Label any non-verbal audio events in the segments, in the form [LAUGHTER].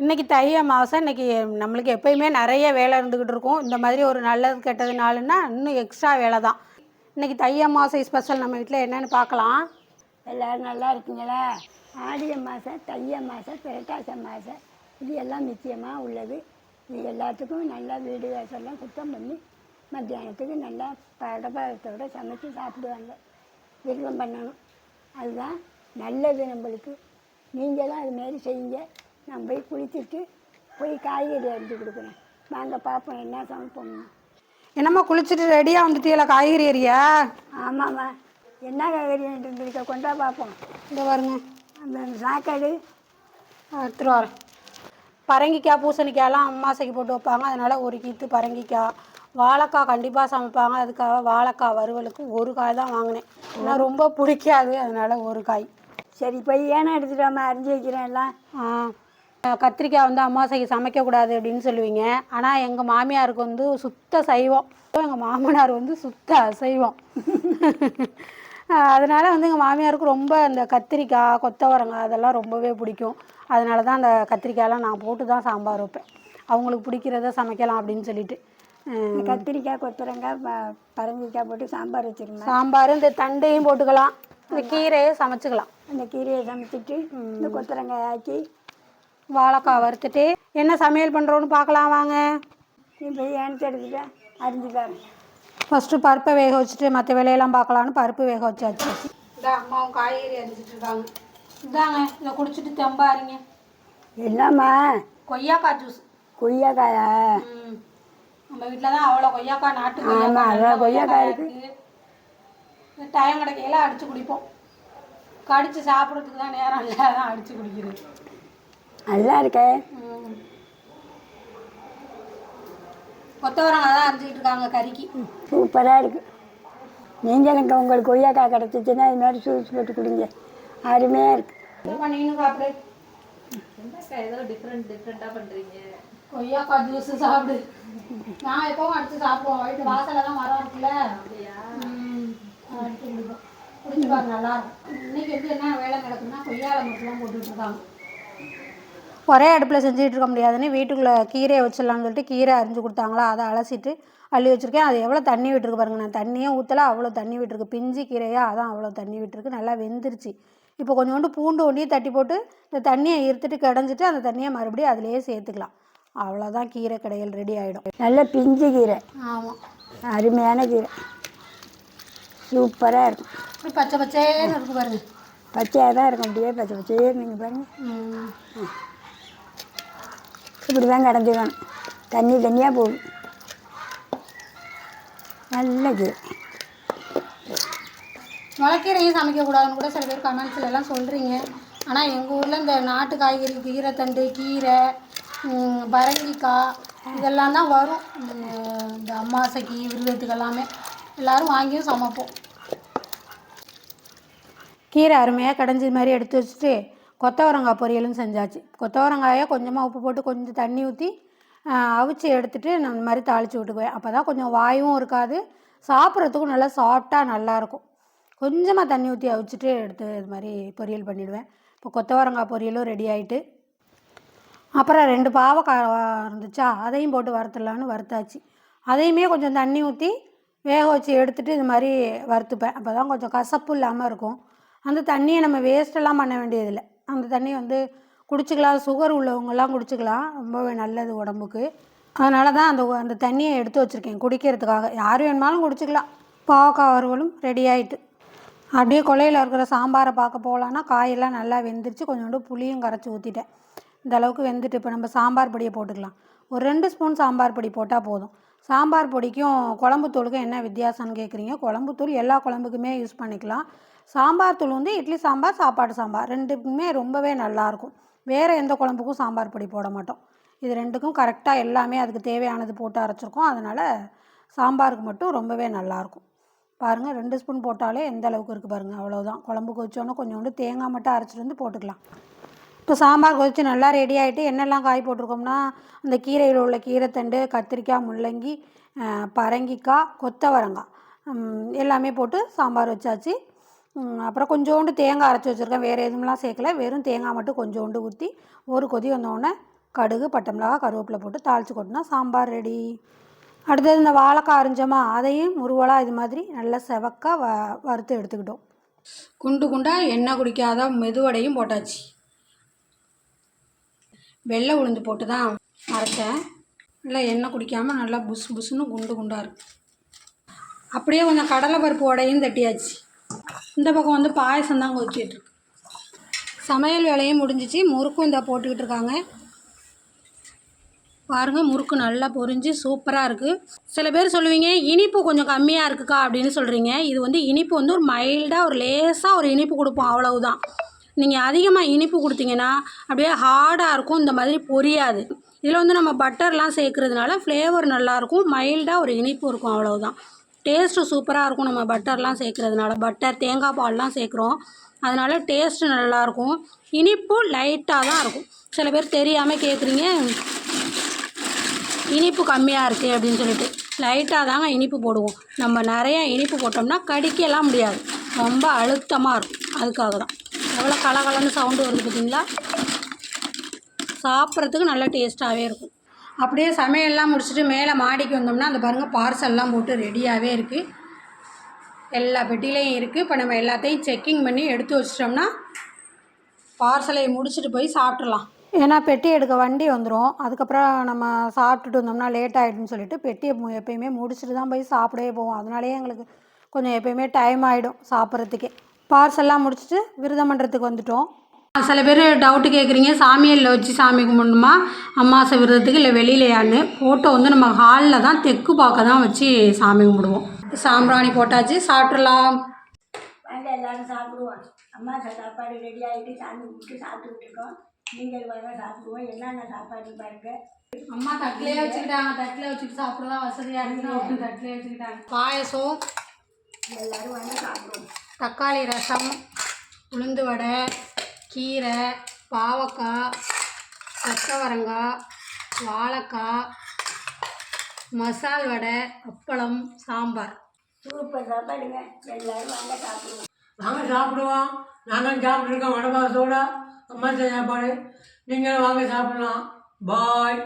இன்றைக்கி தை அமாவாசை இன்னைக்கு நம்மளுக்கு எப்பயுமே நிறைய வேலை இருந்துக்கிட்டு இருக்கும். இந்த மாதிரி ஒரு நல்லது கெட்டது நாளுன்னா இன்னும் எக்ஸ்ட்ரா வேலை தான். இன்றைக்கி தை அமாவாசை ஸ்பெஷல் நம்ம வீட்டில் என்னென்னு பார்க்கலாம். எல்லோரும் நல்லா இருக்கீங்களா? ஆடி மாதம் தை அமாசை புரட்டாசி மாதம் இது எல்லாம் நிச்சயமாக உள்ளது. இது எல்லாத்துக்கும் நல்லா வீடு வாசல்லாம் சுத்தம் பண்ணி மத்தியானத்துக்கு நல்லா படபாரத்தோட சமைச்சு சாப்பிடுவாங்க. விருப்பம் பண்ணணும். அதுதான் நல்லது நம்மளுக்கு. நீங்களும் அதுமாரி செய்யுங்க. நான் போய் குளிச்சுட்டு போய் காய்கறி அரிஞ்சு கொடுக்குறேன். வாங்க பார்ப்போம் என்ன சமைப்போம்னு என்னம்மா குளிச்சுட்டு ரெடியாக வந்துட்டீங்களா காய்கறி ஏரியா ஆமாம்மா. என்ன காய்கறி இருந்திருக்க கொண்டா பார்ப்போம் இந்த பாருங்க. அந்த சாக்காடு. எடுத்துட்டு வரேன். பரங்கிக்காய் பூசணிக்காயெல்லாம் அம்மாசைக்கு போட்டு வைப்பாங்க. அதனால் ஒரு கீத்து பரங்கிக்காய். வாழைக்காய் கண்டிப்பாக சமைப்பாங்க. அதுக்காக வாழைக்காய் வறுவலுக்கு ஒரு காய் தான் வாங்கினேன். ஏன்னா ரொம்ப பிடிக்காது. அதனால் ஒரு காய். சரி போய் ஏன்னா எடுத்துட்டு வாம்மா. அரிஞ்சு வைக்கிறேன் எல்லாம். ஆ, கத்திரிக்காய் வந்து அம்மாசைக்கு சமைக்கக்கூடாது அப்படின்னு சொல்லுவீங்க. ஆனால் எங்கள் மாமியாருக்கு வந்து சுத்த சைவம். எங்கள் மாமனார் வந்து சுத்த அசைவம். [LAUGHS] அதனால் வந்து எங்கள் மாமியாருக்கு ரொம்ப அந்த கத்திரிக்காய் கொத்தவரங்காய் அதெல்லாம் ரொம்பவே பிடிக்கும். அதனால தான் அந்த கத்திரிக்காயெல்லாம் நான் போட்டு தான் சாம்பார் வைப்பேன். அவங்களுக்கு பிடிக்கிறத சமைக்கலாம் அப்படின்னு சொல்லிட்டு. இந்த கத்திரிக்காய் கொத்தரங்காய் பரங்கிக்காய் போட்டு சாம்பார் வச்சிருந்தேன் சாம்பார் இந்த தண்டையும் போட்டுக்கலாம். இந்த கீரையை சமைச்சுக்கலாம். அந்த கீரையை சமைச்சிட்டு இந்த கொத்தரங்காய் ஆக்கி வாழைக்காய் வறுத்துட்டு என்ன சமையல் பண்ணுறோன்னு பார்க்கலாம் வாங்க. நீ போய் ஏனத்தை எடுத்துட்டேன் அரிஞ்சு தரேன் ஃபஸ்ட்டு பருப்பை வேக வச்சுட்டு மற்ற வேலையெல்லாம் பார்க்கலான்னு பருப்பு வேக வச்சாச்சு. இந்த அம்மாவும் காய்கறி அரிஞ்சிட்டு இருக்காங்க. இதாங்க இதை குடிச்சிட்டு தெம்பாருங்க. எல்லாம்மா கொய்யாக்காய் ஜூஸ் கொய்யாக்காயா? ம். நம்ம வீட்டில் தான் அவ்வளோ கொய்யாக்காய் நாட்டு ஆமா, கொய்யாக்காய் அதான் நல்ல கொய்யாக்காய் இருக்கு. இந்த டைம் கிடைக்கையில அடித்து குடிப்போம். கடிச்சு சாப்பிட்றதுக்கு தான் நேரம் இல்லை அதான் அடித்து குடிக்கிறது. நல்லா இருக்கே. கொத்தவரங்காய் தான் அரிஞ்சிக்கிட்டு இருக்காங்க கறிக்கு. சூப்பராக இருக்கு. நீங்களும் இங்கே உங்களுக்கு கொய்யாக்காய் கிடச்சிச்சின்னா இது மாதிரி ஜூஸ் போட்டு குடிங்க. அருமையாக இருக்கு. நீனும் சாப்பிடு. ஏதோ டிஃப்ரெண்ட் டிஃப்ரெண்ட்டாக பண்ணுறீங்க கொய்யாக்காய் ஜூஸ் சாப்பிடு. நான் எப்பவும் அடிச்சு சாப்பிடுவோம் வீட்டு வாசல்ல தான் மரம் இருக்குல்ல? அடிச்சு குடிப்போம் குடிச்சு பாரு நல்லா இருக்கும். இன்னைக்கு வந்து என்ன வேலை நடக்குதுன்னா கொய்யால மட்டும் போட்டுட்டு இருக்காங்க. ஒரே அடுப்பில் செஞ்சுட்டு இருக்க முடியாதுன்னு வீட்டுக்குள்ளே கீரையை வச்சிடலாம்னு சொல்லிட்டு கீரை அரிஞ்சு கொடுத்தாங்களா அதை அலசிட்டு அள்ளி வச்சுருக்கேன். அது எவ்வளோ தண்ணி விட்டுருக்கு பாருங்க நான் தண்ணியே ஊற்றல அவ்வளோ தண்ணி விட்டுருக்கு. பிஞ்சு கீரையா அதான் அவ்வளோ தண்ணி விட்டுருக்கு. நல்லா வெந்துருச்சு. இப்போ கொஞ்சோண்டு பூண்டு ஒண்டியும் தட்டி போட்டு இந்த தண்ணியை இருத்துட்டு கிடஞ்சிட்டு அந்த தண்ணியை மறுபடியும் அதிலேயே சேர்த்துக்கலாம். அவ்வளோதான் கீரை கடைகள் ரெடி ஆகிடும் நல்ல பிஞ்சு கீரை. ஆமாம் அருமையான கீரை. சூப்பராக இருக்கும். பச்சை பச்சைன்னு இருக்கு பாருங்க. பச்சையாக தான் இருக்கும். அப்படியே பச்சை பச்சையே நீங்கள் பாருங்கள். இப்படி தான் கடைஞ்சிக்கணும் தண்ணி தண்ணியாக போகும். நல்ல கீரை முளைக்கீரையும் சமைக்கக்கூடாதுன்னு கூட சில பேர் கமெண்ட்ஸ்ல எல்லாம் சொல்கிறீங்க ஆனால் எங்கள் ஊரில் இந்த நாட்டு காய்கறி கீரைத்தண்டு கீரை பரங்கிக்காய் இதெல்லாம் தான் வரும். இந்த அம்மாசைக்கு விருதத்துக்கு எல்லாமே. எல்லோரும் வாங்கியும் சமைப்போம். கீரை அருமையாக கடைஞ்சி மாதிரி எடுத்து வச்சுட்டு கொத்தவரங்காய் பொரியலும் செஞ்சாச்சு. கொத்தவரங்காயை கொஞ்சமாக உப்பு போட்டு கொஞ்சம் தண்ணி ஊற்றி அவிச்சு எடுத்துகிட்டு நான் இந்த மாதிரி தாளித்து விட்டுக்குவேன். அப்போ தான் கொஞ்சம் வாயும் இருக்காது. சாப்பிட்றதுக்கும் நல்லா சாஃப்டாக நல்லாயிருக்கும் கொஞ்சமாக தண்ணி ஊற்றி அவிச்சிட்டு எடுத்து இது மாதிரி பொரியல் பண்ணிவிடுவேன் இப்போ கொத்தவரங்காய் பொரியலும் ரெடி ஆகிட்டு அப்புறம் ரெண்டு பாவக்காய் இருந்துச்சா அதையும் போட்டு வறுத்துடலான்னு வறுத்தாச்சு. அதையுமே கொஞ்சம் தண்ணி ஊற்றி வேக வச்சு எடுத்துகிட்டு இது மாதிரி வறுத்துப்பேன். அப்போ தான் கொஞ்சம் கசப்பு இல்லாமல் இருக்கும். அந்த தண்ணியை நம்ம வேஸ்ட்டெல்லாம் பண்ண வேண்டியதில்லை. அந்த தண்ணி வந்து குடிச்சிக்கலாம். சுகர் உள்ளவங்கெல்லாம் குடிச்சிக்கலாம். ரொம்பவே நல்லது உடம்புக்கு. அதனால தான் அந்த அந்த தண்ணியை எடுத்து வச்சுருக்கேன் குடிக்கிறதுக்காக. யார் வேணுமாலும் குடிச்சிக்கலாம். பாவக்காய் வறுவலும் ரெடி ஆகிட்டு அப்படியே கொலையில் இருக்கிற சாம்பாரை பார்க்க போகலான்னா காயெல்லாம் நல்லா வெந்துருச்சு. கொஞ்சோண்டு புளியும் கரைச்சி ஊற்றிட்டேன் இந்த அளவுக்கு வெந்துட்டு இப்போ நம்ம சாம்பார் பொடியை போட்டுக்கலாம். ஒரு ரெண்டு ஸ்பூன் சாம்பார் பொடி போட்டால் போதும். சாம்பார் பொடிக்கும் குழம்பு தூளுக்கும் என்ன வித்தியாசம்னு கேட்குறீங்க குழம்பு தூள் எல்லா குழம்புக்குமே யூஸ் பண்ணிக்கலாம். சாம்பார் தூள் வந்து இட்லி சாம்பார் சாப்பாடு சாம்பார். ரெண்டுக்குமே ரொம்பவே நல்லாயிருக்கும் வேறு எந்த குழம்புக்கும் சாம்பார் பொடி போட மாட்டோம். இது ரெண்டுக்கும் கரெக்டாக எல்லாமே அதுக்கு தேவையானது போட்டு அரைச்சிருக்கோம். அதனால் சாம்பாருக்கு மட்டும் ரொம்பவே நல்லாயிருக்கும் பாருங்கள் ரெண்டு ஸ்பூன் போட்டாலே எந்த அளவுக்கு இருக்குது பாருங்கள் அவ்வளோதான் குழம்புக்கு வச்சோன்னே கொஞ்சோண்டு தேங்காய் மட்டும் அரைச்சிட்டு வந்து போட்டுக்கலாம். இப்போ சாம்பார் கொதித்து நல்லா ரெடி ஆகிட்டு என்னெல்லாம் காய் போட்டிருக்கோம்னா அந்த கீரையில் உள்ள கீரைத்தண்டு கத்திரிக்காய் முள்ளங்கி பரங்கிக்காய் கொத்தவரங்காய் எல்லாமே போட்டு சாம்பார் வச்சாச்சு. அப்புறம் கொஞ்சோண்டு தேங்காய் அரைச்சி வச்சுருக்கேன். வேறு எதுவும்லாம் சேர்க்கல. வெறும் தேங்காய் மட்டும் கொஞ்சோண்டு ஊற்றி ஒரு கொதி வந்தோடனே கடுகு பட்டை மிளகா கருவேப்பிலை போட்டு தாளித்து கொட்டினா சாம்பார் ரெடி அடுத்தது இந்த வாழைக்காய் அரிஞ்சோமா அதையும் முருவலாக இது மாதிரி நல்லா செவக்காக வ வறுத்து எடுத்துக்கிட்டோம். குண்டு குண்டாக எண்ணெய் குடிக்காத மெதுவடையும் போட்டாச்சு. வெள்ளை உளுந்து போட்டு தான் அரைச்சேன். நல்லா எண்ணெய் குடிக்காமல் நல்லா புசு புசுன்னு குண்டு குண்டாக இருக்குது அப்படியே கொஞ்சம் கடலை பருப்பு உடையும் தட்டியாச்சு. இந்த பக்கம் வந்து பாயசம் தான் கொதிச்சிட்டுருக்கு சமையல் வேலையும் முடிஞ்சிச்சு. முறுக்கும் இந்த போட்டுக்கிட்டு இருக்காங்க. பாருங்கள் முறுக்கு நல்லா பொரிஞ்சு சூப்பராக இருக்குது சில பேர் சொல்லுவீங்க இனிப்பு கொஞ்சம் கம்மியாக இருக்குக்கா அப்படின்னு சொல்கிறீங்க இது வந்து இனிப்பு வந்து ஒரு மைல்டாக ஒரு லேசாக ஒரு இனிப்பு கொடுப்போம் அவ்வளவுதான். நீங்கள் அதிகமாக இனிப்பு கொடுத்தீங்கன்னா அப்படியே ஹார்டாக இருக்கும் இந்த மாதிரி பொரியாது. இதில் வந்து நம்ம பட்டர்லாம் சேர்க்குறதுனால ஃப்ளேவர் நல்லாயிருக்கும் மைல்டாக ஒரு இனிப்பு இருக்கும் அவ்வளோதான் டேஸ்ட்டு சூப்பராக இருக்கும் நம்ம பட்டர்லாம் சேர்க்குறதுனால. பட்டர் தேங்காய் பால்லாம் சேர்க்குறோம். அதனால் டேஸ்ட்டு நல்லாயிருக்கும் இனிப்பும் லைட்டாக தான் இருக்கும். சில பேர் தெரியாமல் கேட்குறீங்க இனிப்பு கம்மியாக இருக்குது அப்படின்னு சொல்லிட்டு. லைட்டாக தாங்க இனிப்பு போடுவோம். நம்ம நிறையா இனிப்பு போட்டோம்னா கடிக்கலாம் முடியாது. ரொம்ப அழுத்தமாக இருக்கும். அதுக்காக தான் எவ்வளோ கலகலன்னு சவுண்டு வருது பார்த்தீங்களா? சாப்பிட்றதுக்கு நல்லா டேஸ்ட்டாகவே இருக்கும். அப்படியே சமையல்லாம் முடிச்சுட்டு மேலே மாடிக்கு வந்தோம்னா அந்த பாருங்கள் பார்சல்லாம் போட்டு ரெடியாகவே இருக்குது எல்லா பெட்டிலையும் இருக்குது இப்போ நம்ம எல்லாத்தையும் செக்கிங் பண்ணி எடுத்து வச்சிட்டோம்னா பார்சலை முடிச்சுட்டு போய் சாப்பிட்றலாம். ஏன்னா பெட்டி எடுக்க வண்டி வந்துடும் அதுக்கப்புறம் நம்ம சாப்பிட்டுட்டு வந்தோம்னா லேட் ஆகிடும்னு சொல்லிட்டு பெட்டியை மு- எப்பயுமே முடிச்சுட்டு தான் போய் சாப்பிடவே போவோம். அதனாலேயே எங்களுக்கு கொஞ்சம் எப்பயுமே டைம் ஆகிடும் சாப்பிட்றதுக்கே. பார்சல்லாம் முடிச்சுட்டு விரதம் பண்ணுறதுக்கு வந்துட்டோம். சில பேர் டவுட்டு கேட்குறீங்க சாமியல்ல வச்சு சாமி கும்பிடணுமா? அம்மாசை விரதத்துக்கு இல்லை வெளியிலையான்னு. ஃபோட்டோ வந்து நம்ம ஹாலில் தான் தெற்கு பார்க்க தான் வச்சு சாமி கும்பிடுவோம். சாம்பிராணி போட்டாச்சு சாப்பிட்றலாம் வாங்க எல்லாரும் சாப்பிடுவோம். அம்மா சாப்பாடு ரெடி ஆகிட்டு சாமி கும்பிட்டு சாப்பிட்டுக்கிட்டு இருக்கோம். நீங்கள் வாங்க சாப்பிடுவோம். என்னென்ன சாப்பாடு பாருங்க. அம்மா தட்டிலே வச்சுக்கிட்டாங்க. தட்டில் வச்சுட்டு சாப்பிடலாம் வசதியாக இருக்குன்னு தட்டிலே வச்சுக்கிட்டாங்க. பாயசம். எல்லாரும் வாங்க சாப்பிடுவோம். தக்காளி ரசம் உளுந்து வடை கீரை பாவக்காய் கத்தவரங்காய் வாழைக்காய் மசால் வடை அப்பளம் சாம்பார். சூப்பர் சாப்பாடுங்க எல்லாரும் வாங்க சாப்பிடுவோம். நாங்கள் சாப்பிடுவோம். நாங்களும் சாப்பிட்ருக்கோம் வடபாசோட அம்மா செஞ்ச சாப்பாடு. நீங்களும் வாங்க சாப்பிடலாம். பாய்.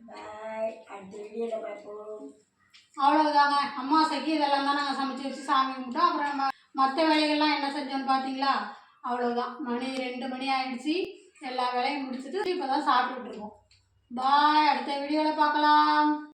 பாய். அடுத்த வீடியோவில் பார்ப்போம். அவ்வளவுதாங்க. அம்மாசைக்கு இதெல்லாம் தான் நாங்கள் சமைச்சு வச்சு சாமி கும்பிட்டோம். அப்புறம் நம்ம மற்ற வேலைகள்லாம் என்ன செஞ்சோன்னு பார்த்தீங்களா அவ்வளோதான் மணி ரெண்டு மணி ஆயிடுச்சு. எல்லா வேலையும் முடிச்சுட்டு இப்போ தான் சாப்பிட்டுட்டு இருக்கோம். பாய் அடுத்த வீடியோவில் பார்க்கலாம்.